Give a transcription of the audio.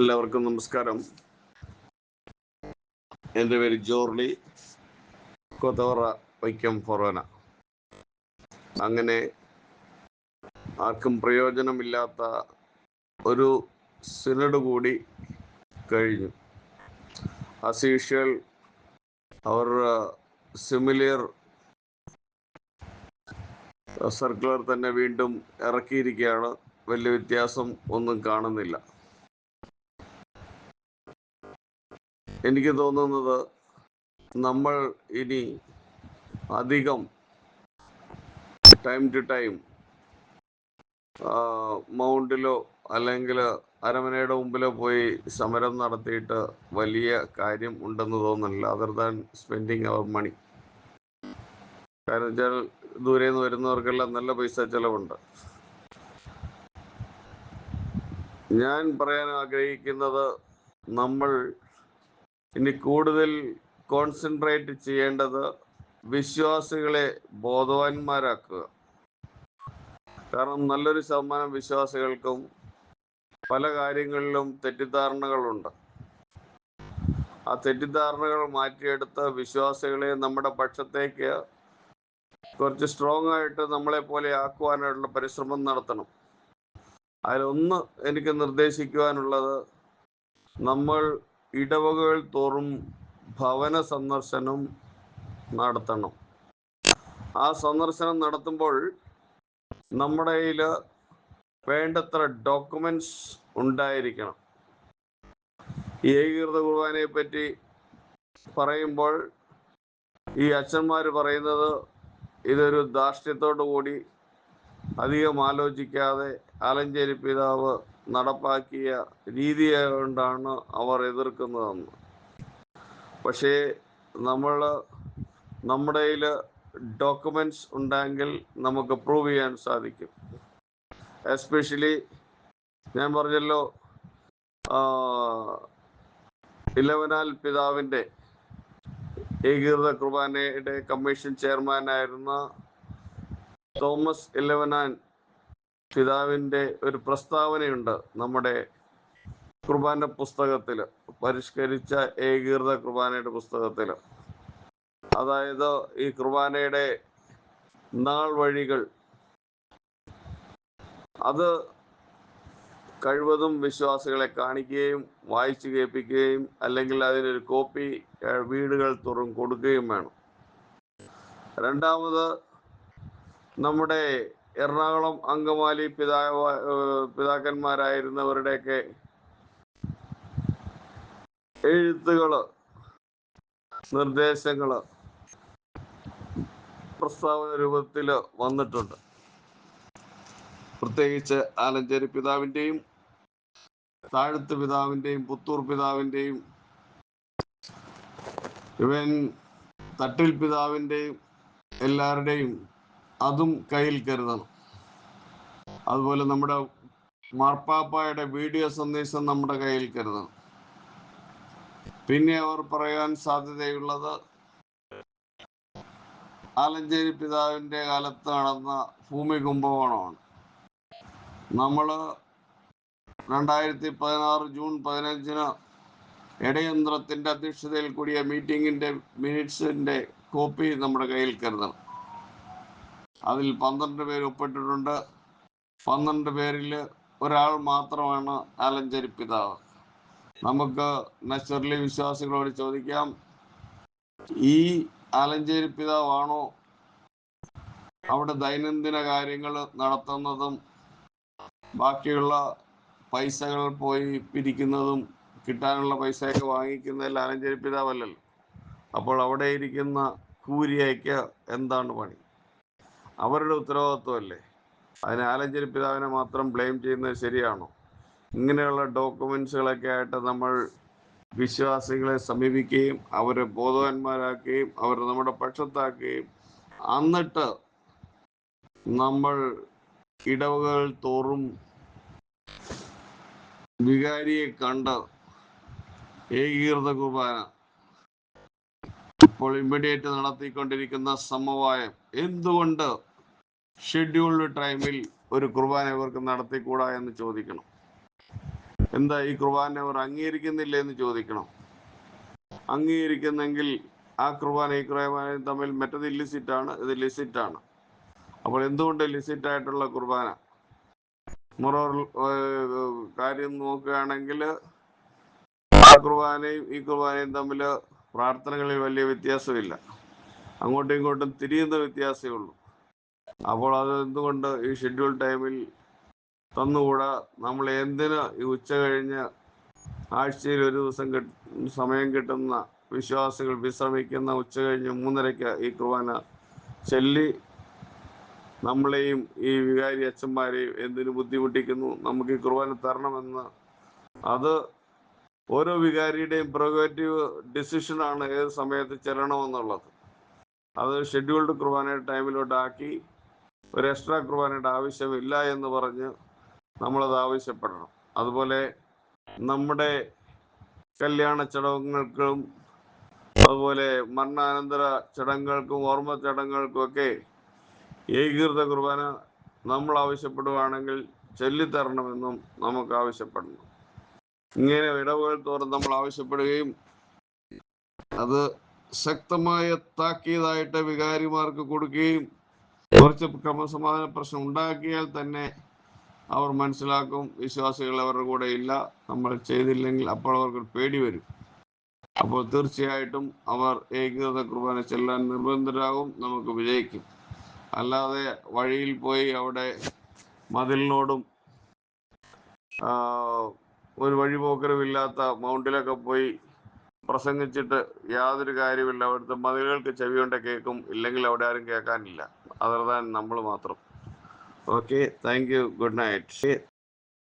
എല്ലാവർക്കും നമസ്കാരം. എന്റെ പേര് ജോർലി. കൊതോറ വൈക്കം ഫൊറോന. അങ്ങനെ ആർക്കും പ്രയോജനമില്ലാത്ത ഒരു സിനഡ് കൂടി കഴിഞ്ഞു. അസീഷ്യൽ അവർ സിമിലിയർ സർക്കുലർ തന്നെ വീണ്ടും ഇറക്കിയിരിക്കുകയാണ്. വലിയ വ്യത്യാസം ഒന്നും കാണുന്നില്ല. എനിക്ക് തോന്നുന്നത് നമ്മൾ ഇനി അധികം ടൈം ടു ടൈം മൗണ്ടിലോ അല്ലെങ്കിൽ അരമനയുടെ മുമ്പിലോ പോയി സമരം നടത്തിയിട്ട് വലിയ കാര്യം ഉണ്ടെന്ന് തോന്നുന്നില്ല other than spending our money കാരണം വെച്ചാൽ ദൂരെ നിന്ന് വരുന്നവർക്കെല്ലാം നല്ല പൈസ ചെലവുണ്ട്. ഞാൻ പറയാൻ ആഗ്രഹിക്കുന്നത് നമ്മൾ ഇനി കൂടുതൽ കോൺസെൻട്രേറ്റ് ചെയ്യേണ്ടത് വിശ്വാസികളെ ബോധവാന്മാരാക്കുക. കാരണം നല്ലൊരു ശതമാനം വിശ്വാസികൾക്കും പല കാര്യങ്ങളിലും തെറ്റിദ്ധാരണകളുണ്ട്. ആ തെറ്റിദ്ധാരണകൾ മാറ്റിയെടുത്ത് വിശ്വാസികളെ നമ്മുടെ പക്ഷത്തേക്ക് കുറച്ച് സ്ട്രോങ് ആയിട്ട് നമ്മളെ പോലെ ആക്കുവാനായിട്ടുള്ള പരിശ്രമം നടത്തണം. അതിലൊന്ന് എനിക്ക് നിർദ്ദേശിക്കുവാനുള്ളത് നമ്മൾ ഇടവകകൾ തോറും ഭവന സന്ദർശനം നടത്തണം. ആ സന്ദർശനം നടത്തുമ്പോൾ നമ്മുടെ കയ്യിൽ വേണ്ടത്ര ഡോക്യുമെന്റ്സ് ഉണ്ടായിരിക്കണം. ഏകീകൃത കുർബാനയെ പറ്റി പറയുമ്പോൾ ഈ അച്ഛന്മാർ പറയുന്നത് ഇതൊരു ധാർഷ്ട്യത്തോടു കൂടി അധികം ആലോചിക്കാതെ ആലഞ്ചേരി പിതാവ് നടപ്പാക്കിയ രീതി കൊണ്ടാണ് അവർ എതിർക്കുന്നതെന്ന്. പക്ഷേ നമ്മൾ നമ്മുടെ ഡോക്യുമെന്റ്സ് ഉണ്ടെങ്കിൽ നമുക്ക് പ്രൂവ് ചെയ്യാൻ സാധിക്കും. എസ്പെഷ്യലി ഞാൻ പറഞ്ഞല്ലോ ഇലവനാൽ പിതാവിന്റെ ഏകീകൃത കുർബാനയുടെ കമ്മീഷൻ ചെയർമാനായിരുന്ന തോമസ് ഇലവനാൻ പിതാവിന്റെ ഒരു പ്രസ്താവനയുണ്ട് നമ്മുടെ കുർബാന്റെ പുസ്തകത്തിൽ പരിഷ്കരിച്ച ഏകീകൃത കുർബാനയുടെ പുസ്തകത്തിൽ അതായത് ഈ കുർബാനയുടെ നാൾ വഴികൾ. അത് കഴിവതും വിശ്വാസികളെ കാണിക്കുകയും വായിച്ചു കേൾപ്പിക്കുകയും അല്ലെങ്കിൽ അതിനൊരു കോപ്പി വീടുകൾ തോറും കൊടുക്കുകയും വേണം. രണ്ടാമത് നമ്മുടെ എറണാകുളം അങ്കമാലി പിതാവ് പിതാക്കന്മാരായിരുന്നവരുടെയൊക്കെ എഴുത്തുകൾ നിർദ്ദേശങ്ങൾ പ്രസ്താവന രൂപത്തിൽ വന്നിട്ടുണ്ട്. പ്രത്യേകിച്ച് ആലഞ്ചേരി പിതാവിന്റെയും താഴത്ത് പിതാവിന്റെയും പുത്തൂർ പിതാവിന്റെയും ഇവൻ തട്ടിൽ പിതാവിന്റെയും എല്ലാവരുടെയും അതും കയ്യിൽ കരുതണം. അതുപോലെ നമ്മുടെ മാർപ്പാപ്പായുടെ വീഡിയോ സന്ദേശം നമ്മുടെ കയ്യിൽ കരുതണം. പിന്നെ അവർ പറയാൻ സാധ്യതയുള്ളത് ആലഞ്ചേരി പിതാവിന്റെ കാലത്ത് നടന്ന ഭൂമി കുംഭകോണമാണ് നമ്മൾ രണ്ടായിരത്തി പതിനാറ് ജൂൺ പതിനഞ്ചിന് ഇടയന്ത്രത്തിന്റെ അധ്യക്ഷതയിൽ കൂടിയ മീറ്റിംഗിന്റെ മിനിറ്റ്സിന്റെ കോപ്പി നമ്മുടെ കയ്യിൽ കരുതണം. അതിൽ പന്ത്രണ്ട് പേര് ഒപ്പിട്ടിട്ടുണ്ട്. പന്ത്രണ്ട് പേരിൽ ഒരാൾ മാത്രമാണ് ആലഞ്ചേരി പിതാവ്. നമുക്ക് നച്ചർലി വിശ്വാസികളോട് ചോദിക്കാം. ഈ ആലഞ്ചേരി പിതാവാണോ അവിടെ ദൈനംദിന കാര്യങ്ങൾ നടത്തുന്നതും ബാക്കിയുള്ള പൈസകൾ പോയി പിരിക്കുന്നതും കിട്ടാനുള്ള പൈസയൊക്കെ വാങ്ങിക്കുന്നതിൽ ആലഞ്ചേരി പിതാവല്ലല്ലോ അപ്പോൾ അവിടെ ഇരിക്കുന്ന കൂരിയയ്ക്ക് എന്താണ് പണി? അവരുടെ ഉത്തരവാദിത്വമല്ലേ? അതിന് ആലഞ്ചേരി പിതാവിനെ മാത്രം ബ്ലെയിം ചെയ്യുന്നത് ശരിയാണോ? ഇങ്ങനെയുള്ള ഡോക്യുമെന്റ്സുകളൊക്കെ ആയിട്ട് നമ്മൾ വിശ്വാസികളെ സമീപിക്കുകയും അവരെ ബോധവാന്മാരാക്കുകയും അവരെ നമ്മുടെ പക്ഷത്താക്കുകയും എന്നിട്ട് നമ്മൾ ഇടവകൾ തോറും വികാരിയെ കണ്ട് ഏകീകൃത കുർബാന ഇപ്പോൾ ഇമ്മീഡിയറ്റ് നടത്തിക്കൊണ്ടിരിക്കുന്ന സമവായം എന്തുകൊണ്ട് ഷെഡ്യൂൾഡ് ടൈമിൽ ഒരു കുർബാന ഇവർക്ക് നടത്തിക്കൂടാ എന്ന് ചോദിക്കണം. എന്താ ഈ കുർബാന അവർ അംഗീകരിക്കുന്നില്ല എന്ന് ചോദിക്കണം. അംഗീകരിക്കുന്നെങ്കിൽ ആ കുർബാന ഈ കുർബാനയും തമ്മിൽ മറ്റത് ഇല്ലിസിറ്റ് ആണ് ഇത് ലിസിറ്റ് ആണ്. അപ്പോൾ എന്തുകൊണ്ട് ലിസിറ്റ് ആയിട്ടുള്ള കുർബാന? മുറോർ കാര്യം നോക്കുകയാണെങ്കിൽ ആ കുർബാനയും ഈ കുർബാനയും തമ്മിൽ പ്രാർത്ഥനകളിൽ വലിയ വ്യത്യാസമില്ല. അങ്ങോട്ടും ഇങ്ങോട്ടും തിരിയുന്ന വ്യത്യാസമേ ഉള്ളൂ. അപ്പോൾ അത് എന്തുകൊണ്ട് ഈ ഷെഡ്യൂൾ ടൈമിൽ തന്നുകൂടാ? നമ്മൾ എന്തിന് ഈ ഉച്ച കഴിഞ്ഞ് ആഴ്ചയിൽ ഒരു ദിവസം സമയം കിട്ടുന്ന വിശ്വാസികൾ വിശ്രമിക്കുന്ന ഉച്ച കഴിഞ്ഞ് മൂന്നരയ്ക്ക് ഈ കുർബാന ചൊല്ലി നമ്മളെയും ഈ വികാരി അച്ഛന്മാരെയും എന്തിനു ബുദ്ധിമുട്ടിക്കുന്നു? നമുക്ക് ഈ കുർബാന തരണമെന്ന്. അത് ഓരോ വികാരിയുടെയും പ്രൊഗേറ്റീവ് ഡിസിഷനാണ് ഏത് സമയത്ത് ചെല്ലണമെന്നുള്ളത്. അത് ഷെഡ്യൂൾഡ് കുർബാന ടൈമിലോട്ടാക്കി ഒരു എക്സ്ട്രാ കുർബാനയുടെ ആവശ്യമില്ല എന്ന് പറഞ്ഞ് നമ്മളത് ആവശ്യപ്പെടണം. അതുപോലെ നമ്മുടെ കല്യാണ ചടങ്ങുകൾക്കും അതുപോലെ മരണാനന്തര ചടങ്ങുകൾക്കും ഓർമ്മ ചടങ്ങുകൾക്കും ഒക്കെ ഏകീകൃത കുർബാന നമ്മൾ ആവശ്യപ്പെടുകയാണെങ്കിൽ ചൊല്ലിത്തരണമെന്നും നമുക്ക് ആവശ്യപ്പെടണം. ഇങ്ങനെ ഇടവുകൾ തോറും നമ്മൾ ആവശ്യപ്പെടുകയും അത് ശക്തമായ താക്കീതായിട്ട് വികാരിമാർക്ക് കൊടുക്കുകയും കുറച്ച് ക്രമസമാധാന പ്രശ്നം ഉണ്ടാക്കിയാൽ തന്നെ അവർ മനസ്സിലാക്കും വിശ്വാസികൾ അവരുടെ കൂടെ ഇല്ല നമ്മൾ ചെയ്തില്ലെങ്കിൽ അപ്പോൾ അവർക്ക് പേടി വരും. അപ്പോൾ തീർച്ചയായിട്ടും അവർ ഏകീകൃത കുർബാന ചെല്ലാൻ നിർബന്ധരാകും നമുക്ക് വിജയിക്കും. അല്ലാതെ വഴിയിൽ പോയി അവിടെ മതിലിനോടും ഒരു വഴിപോക്കരവില്ലാത്ത മൗണ്ടിലൊക്കെ പോയി പ്രസംഗിച്ചിട്ട് യാതൊരു കാര്യമില്ല അവിടുത്തെ മതിലുകൾക്ക് ചെവിയുണ്ട കേൾക്കും. ഇല്ലെങ്കിൽ അവിടെ ആരും കേൾക്കാനില്ല. അതർ ദാൻ നമ്മൾ മാത്രം. Okay thank you good night